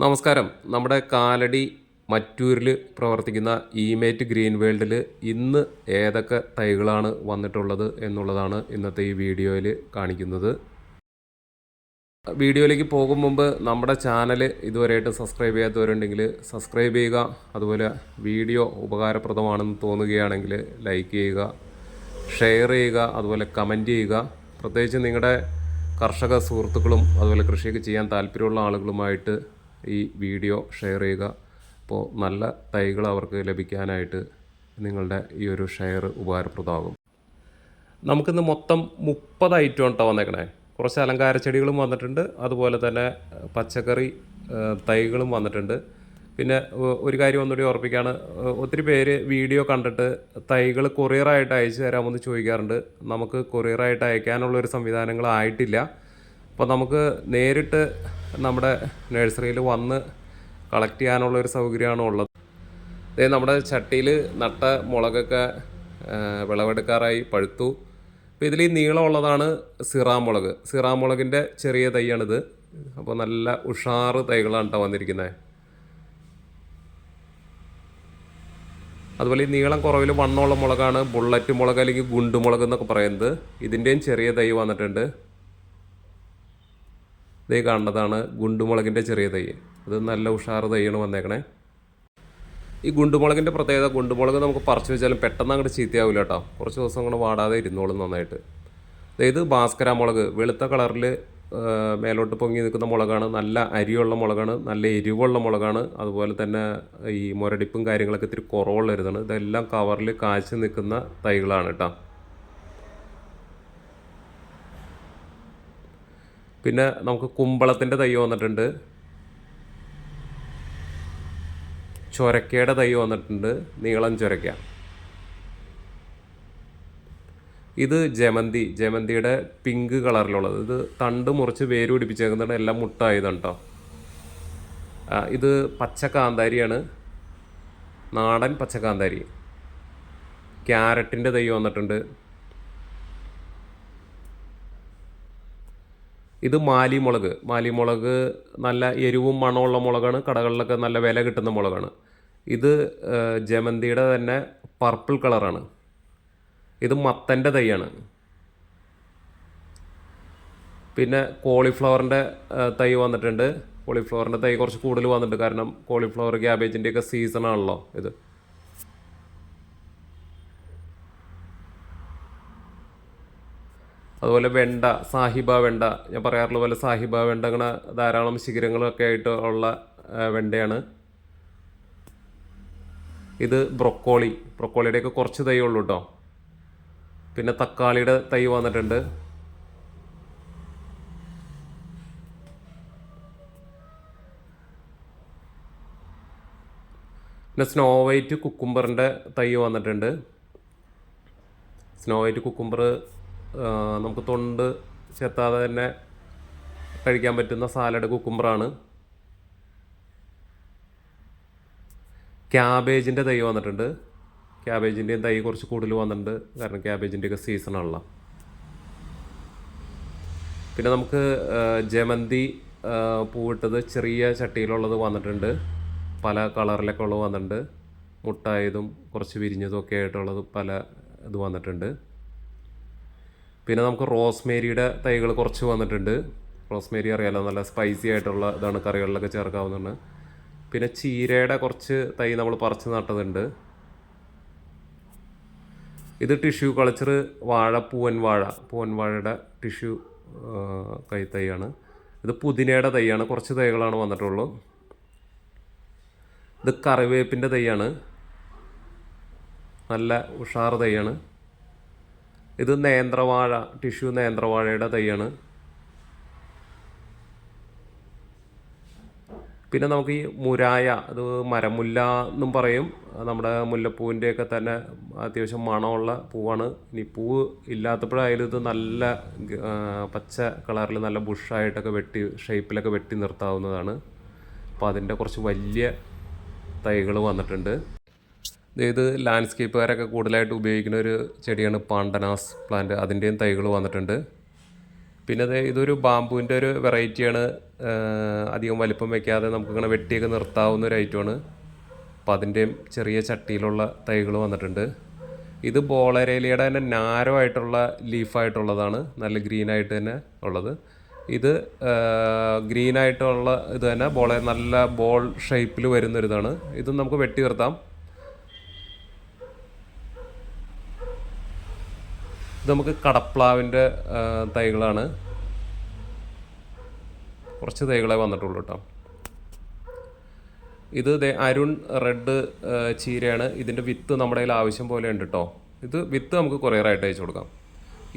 നമസ്കാരം. നമ്മുടെ കാലടി മറ്റൂരിൽ പ്രവർത്തിക്കുന്ന ഇമേറ്റ് ഗ്രീൻ വേൾഡിൽ ഇന്ന് ഏതൊക്കെ തൈകളാണ് വന്നിട്ടുള്ളത് എന്നുള്ളതാണ് ഇന്നത്തെ ഈ വീഡിയോയിൽ കാണിക്കുന്നത്. വീഡിയോയിലേക്ക് പോകും മുമ്പ് നമ്മുടെ ചാനൽ ഇതുവരെയായിട്ട് സബ്സ്ക്രൈബ് ചെയ്യാത്തവരുണ്ടെങ്കിൽ സബ്സ്ക്രൈബ് ചെയ്യുക. അതുപോലെ വീഡിയോ ഉപകാരപ്രദമാണെന്ന് തോന്നുകയാണെങ്കിൽ ലൈക്ക് ചെയ്യുക ഷെയർ ചെയ്യുക അതുപോലെ കമന്റ് ചെയ്യുക. പ്രത്യേകിച്ച് നിങ്ങളുടെ കർഷക സുഹൃത്തുക്കളും അതുപോലെ കൃഷിയൊക്കെ ചെയ്യാൻ താല്പര്യമുള്ള ആളുകളുമായിട്ട് ഈ വീഡിയോ ഷെയർ ചെയ്യുക. അപ്പോൾ നല്ല തൈകൾ അവർക്ക് ലഭിക്കാനായിട്ട് നിങ്ങളുടെ ഈ ഒരു ഷെയർ ഉപകാരപ്രദമാകും. നമുക്കിന്ന് മൊത്തം മുപ്പത് ഐറ്റം ഉണ്ടോ വന്നേക്കണേ. കുറച്ച് അലങ്കാര ചെടികളും വന്നിട്ടുണ്ട്. അതുപോലെ തന്നെ പച്ചക്കറി തൈകളും വന്നിട്ടുണ്ട്. പിന്നെ ഒരു കാര്യം ഒന്നുകൂടി ഓർപ്പിക്കുകയാണ് ഒത്തിരി പേര് വീഡിയോ കണ്ടിട്ട് തൈകൾ കൊറിയറായിട്ട് അയച്ചു തരാമെന്ന് ചോദിക്കാറുണ്ട്. നമുക്ക് കൊറിയറായിട്ട് അയക്കാനുള്ളൊരു സംവിധാനങ്ങളായിട്ടില്ല അപ്പോൾ നമുക്ക് നേരിട്ട് നമ്മുടെ നഴ്സറിയിൽ വന്ന് കളക്ട് ചെയ്യാനുള്ള ഒരു സൗകര്യമാണ് ഉള്ളത്. ഇതേ നമ്മുടെ ചട്ടിയിൽ നട്ട മുളകൊക്കെ വിളവെടുക്കാറായി പഴുത്തു. അപ്പോൾ ഇതിൽ ഈ നീളമുള്ളതാണ് സിറാമുളക് സിറാമുളകിന്റെ ചെറിയ തൈയാണിത്. അപ്പോൾ നല്ല ഉഷാറ് തൈകളാണ് കേട്ടോ വന്നിരിക്കുന്നത് അതുപോലെ ഈ നീളം കുറവിൽ വണ്ണമുള്ള മുളകാണ് ബുള്ളറ്റ് മുളക് അല്ലെങ്കിൽ ഗുണ്ടുമുളക് എന്നൊക്കെ പറയുന്നത്. ഇതിന്റെയും ചെറിയ തൈ വന്നിട്ടുണ്ട്. ഇതേ കാണുന്നതാണ് ഗുണ്ടുമുളകിന്റെ ചെറിയ തൈ. അത് നല്ല ഉഷാറ് തൈയാണ് വന്നേക്കണേ. ഈ ഗുണ്ടുമുളകിന്റെ പ്രത്യേകത ഗുണ്ടുമുളക് നമുക്ക് പറിച്ചു വെച്ചാലും പെട്ടെന്ന് അങ്ങോട്ട് ചീത്തയാവില്ല കേട്ടോ. കുറച്ച് ദിവസം അങ്ങോട്ട് വാടാതെ ഇരുന്നോളും നന്നായിട്ട്. അതായത് ഭാസ്കര മുളക് വെളുത്ത കളറിൽ മേലോട്ട് പൊങ്ങി നിൽക്കുന്ന മുളകാണ് നല്ല അരിയുള്ള മുളകാണ് നല്ല എരിവുള്ള മുളകാണ്. അതുപോലെ തന്നെ ഈ മുരടിപ്പും കാര്യങ്ങളൊക്കെ ഇത്തിരി കുറവുള്ള ഇതാണ് ഇതെല്ലാം കവറിൽ കാഴ്ച നിൽക്കുന്ന തൈകളാണ് കേട്ടോ. പിന്നെ നമുക്ക് കുമ്പളത്തിന്റെ തൈ വന്നിട്ടുണ്ട്. ചൊരക്കയുടെ തൈ വന്നിട്ടുണ്ട്. നീളം ചൊരക്ക. ഇത് ജമന്തി ജമന്തിയുടെ പിങ്ക് കളറിലുള്ളത്. ഇത് തണ്ട് മുറിച്ച് വേര് പിടിപ്പിച്ചേക്കുന്നുണ്ട് എല്ലാം മുട്ടായതാണ് കേട്ടോ ആ, ഇത് പച്ചക്കാന്താരിയാണ്. നാടൻ പച്ചക്കാന്താരി. ക്യാരറ്റിന്റെ തൈ വന്നിട്ടുണ്ട്. ഇത് മാലിമുളക് മാലിമുളക് നല്ല എരിവും മണമുള്ള മുളകാണ്. കടകളിലൊക്കെ നല്ല വില കിട്ടുന്ന മുളകാണ്. ഇത് ജമന്തിയുടെ തന്നെ പർപ്പിൾ കളറാണ്. ഇത് മത്തന്റെ തൈയാണ്. പിന്നെ കോളിഫ്ലവറിന്റെ തൈ വന്നിട്ടുണ്ട്. കോളിഫ്ലവറിന്റെ തൈ കുറച്ച് കൂടുതൽ വന്നിട്ടുണ്ട്. കാരണം കോളിഫ്ലവർ ക്യാബേജിന്റെയൊക്കെ സീസണാണല്ലോ ഇത്. അതുപോലെ വെണ്ട സാഹിബ വെണ്ട. ഞാൻ പറയാറുള്ള പോലെ സാഹിബ വെണ്ട അങ്ങനെ ധാരാളം ശിഖരങ്ങളൊക്കെ ആയിട്ട് ഉള്ള വെണ്ടയാണ്. ഇത് ബ്രൊക്കോളി. ബ്രൊക്കോളിയുടെയൊക്കെ കുറച്ച് തൈ ഉള്ളൂ കേട്ടോ പിന്നെ തക്കാളിയുടെ തൈ വന്നിട്ടുണ്ട്. പിന്നെ സ്നോ വൈറ്റ് കുക്കുംബറിന്റെ തൈ വന്നിട്ടുണ്ട്. സ്നോ വൈറ്റ് കുക്കുംബർ നമുക്ക് തൊണ്ട് ചെത്താതെ തന്നെ കഴിക്കാൻ പറ്റുന്ന സാലഡ് കുക്കുംബറാണ്. ക്യാബേജിന്റെ തൈ വന്നിട്ടുണ്ട്. ക്യാബേജിന്റെയും തൈ കുറച്ച് കൂടുതൽ വന്നിട്ടുണ്ട്. കാരണം ക്യാബേജിന്റെയൊക്കെ സീസണാണല്ലോ പിന്നെ നമുക്ക് ജമന്തി പൂവിട്ടത് ചെറിയ ചട്ടിയിലുള്ളത് വന്നിട്ടുണ്ട്. പല കളറിലൊക്കെ ഉള്ളത് വന്നിട്ടുണ്ട്. മുട്ടായതും കുറച്ച് വിരിഞ്ഞതും ഒക്കെ ആയിട്ടുള്ളത് പല ഇത് വന്നിട്ടുണ്ട്. പിന്നെ നമുക്ക് റോസ്മേരിയുടെ തൈകൾ കുറച്ച് വന്നിട്ടുണ്ട്. റോസ്മേരി അറിയാലോ നല്ല സ്പൈസി ആയിട്ടുള്ള ഇതാണ് കറികളിലൊക്കെ ചേർക്കാവുന്നതാണ്. പിന്നെ ചീരയുടെ കുറച്ച് തൈ നമ്മൾ പറിച്ച് നട്ടതുണ്ട്. ഇത് ടിഷ്യൂ കൾച്ചർ വാഴ പൂവൻ വാഴ പൂവൻ വാഴയുടെ ടിഷ്യൂ കൈ തൈയാണ്. ഇത് പുതിനയുടെ തൈയാണ് കുറച്ച് തൈകളാണ് വന്നിട്ടുള്ളൂ. ഇത് കറിവേപ്പിന്റെ തൈയാണ്. നല്ല ഉഷാർ തൈയാണ്. ഇത് നേന്ത്രവാഴ ടിഷ്യൂ നേന്ത്രവാഴയുടെ തൈയാണ്. പിന്നെ നമുക്ക് ഈ മുരായ അത് മരമുല്ല എന്നും പറയും. നമ്മുടെ മുല്ലപ്പൂവിന്റെയൊക്കെ തന്നെ അത്യാവശ്യം മണമുള്ള പൂവാണ്. ഇനി പൂവ് ഇല്ലാത്തപ്പോഴായാലും ഇത് നല്ല പച്ച കളറിൽ നല്ല ബുഷായിട്ടൊക്കെ വെട്ടി ഷേപ്പിലൊക്കെ വെട്ടി നിർത്താവുന്നതാണ്. അപ്പോൾ അതിന്റെ കുറച്ച് വലിയ തൈകൾ വന്നിട്ടുണ്ട്. ഇത് ലാൻഡ്സ്കേപ്പുകാരൊക്കെ കൂടുതലായിട്ട് ഉപയോഗിക്കുന്ന ഒരു ചെടിയാണ് പാണ്ടനാസ് പ്ലാന്റ് അതിന്റെയും തൈകൾ വന്നിട്ടുണ്ട്. പിന്നെ ഇത് ഇതൊരു ബാമ്പുവിന്റെ ഒരു വെറൈറ്റിയാണ് അധികം വലിപ്പം വയ്ക്കാതെ നമുക്കിങ്ങനെ വെട്ടിയൊക്കെ നിർത്താവുന്ന ഒരു ഐറ്റമാണ് അപ്പോൾ അതിന്റെയും ചെറിയ ചട്ടിയിലുള്ള തൈകൾ വന്നിട്ടുണ്ട്. ഇത് ബോളരേലിയുടെ തന്നെ നാരോ ആയിട്ടുള്ള ലീഫായിട്ടുള്ളതാണ് നല്ല ഗ്രീനായിട്ട് തന്നെ ഉള്ളത്. ഇത് ഗ്രീനായിട്ടുള്ള ഇത് തന്നെ ബോളെ നല്ല ബോൾ ഷേപ്പിൽ വരുന്നൊരിതാണ് ഇതും നമുക്ക് വെട്ടി നിർത്താം. ഇത് നമുക്ക് കടപ്ലാവിന്റെ തൈകളാണ്. കുറച്ച് തൈകളെ വന്നിട്ടുള്ളൂ കേട്ടോ. ഇത് അരുൺ റെഡ് ചീരയാണ്. ഇതിന്റെ വിത്ത് നമ്മുടെ കയ്യിൽ ആവശ്യം പോലെ ഉണ്ട് കേട്ടോ ഇത് വിത്ത് നമുക്ക് കൊറിയറായിട്ട് അയച്ചു കൊടുക്കാം.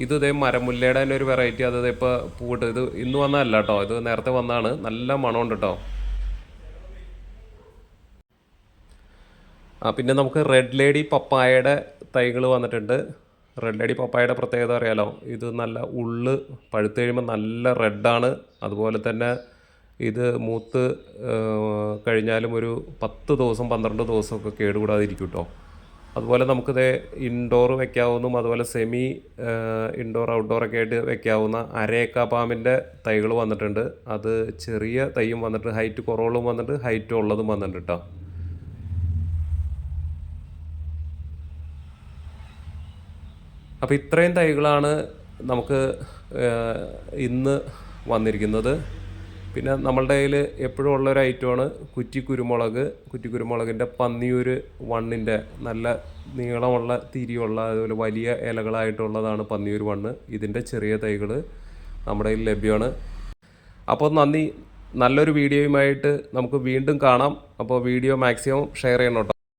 ഇത് ഇതേ മരമുല്ലയുടെ തന്നെ ഒരു വെറൈറ്റി അത് ദേ ഇപ്പോൾ പൂവിട്ട് ഇത് ഇന്ന് വന്നതല്ല കേട്ടോ ഇത് നേരത്തെ വന്നതാണ്. നല്ല മണമുണ്ട് കേട്ടോ ആ പിന്നെ നമുക്ക് റെഡ് ലേഡി പപ്പായയുടെ തൈകൾ വന്നിട്ടുണ്ട്. റെഡ് ലേഡി പപ്പായയുടെ പ്രത്യേകത അറിയാലോ? ഇത് നല്ല ഉള്ള് പഴുത്ത് കഴിയുമ്പോൾ നല്ല റെഡാണ് അതുപോലെ തന്നെ ഇത് മൂത്ത് കഴിഞ്ഞാലും ഒരു പത്ത് ദിവസം പന്ത്രണ്ട് ദിവസമൊക്കെ കേടുകൂടാതിരിക്കും കേട്ടോ അതുപോലെ നമുക്കിത് ഇൻഡോർ വെക്കാവുന്നതും അതുപോലെ സെമി ഇൻഡോർ ഔട്ട്ഡോറൊക്കെ ആയിട്ട് വെക്കാവുന്ന അരേക്ക പാമ്പിന്റെ തൈകൾ വന്നിട്ടുണ്ട്. അത് ചെറിയ തൈയും വന്നിട്ട് ഹൈറ്റ് കുറവുള്ളതും വന്നിട്ട് ഹൈറ്റ് ഉള്ളതും വന്നിട്ടുണ്ട് കേട്ടോ അപ്പോൾ ഇത്രയും തൈകളാണ് നമുക്ക് ഇന്ന് വന്നിരിക്കുന്നത്. പിന്നെ നമ്മളുടെ കയ്യിൽ എപ്പോഴും ഉള്ള ഒരു ഐറ്റമാണ് കുറ്റി കുരുമുളക്. കുറ്റി കുരുമുളകിന്റെ പന്നിയൂര് വണ്ണിന്റെ നല്ല നീളമുള്ള തിരിയുള്ള അതുപോലെ വലിയ ഇലകളായിട്ടുള്ളതാണ് പന്നിയൂർ വണ്ണ്. ഇതിന്റെ ചെറിയ തൈകൾ നമ്മുടെ കയ്യിൽ ലഭ്യമാണ്. അപ്പോൾ നന്ദി. നല്ലൊരു വീഡിയോയുമായിട്ട് നമുക്ക് വീണ്ടും കാണാം. അപ്പോൾ വീഡിയോ മാക്സിമം ഷെയർ ചെയ്യണം